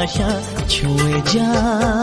ভালোবাসা ছুঁয়ে যায়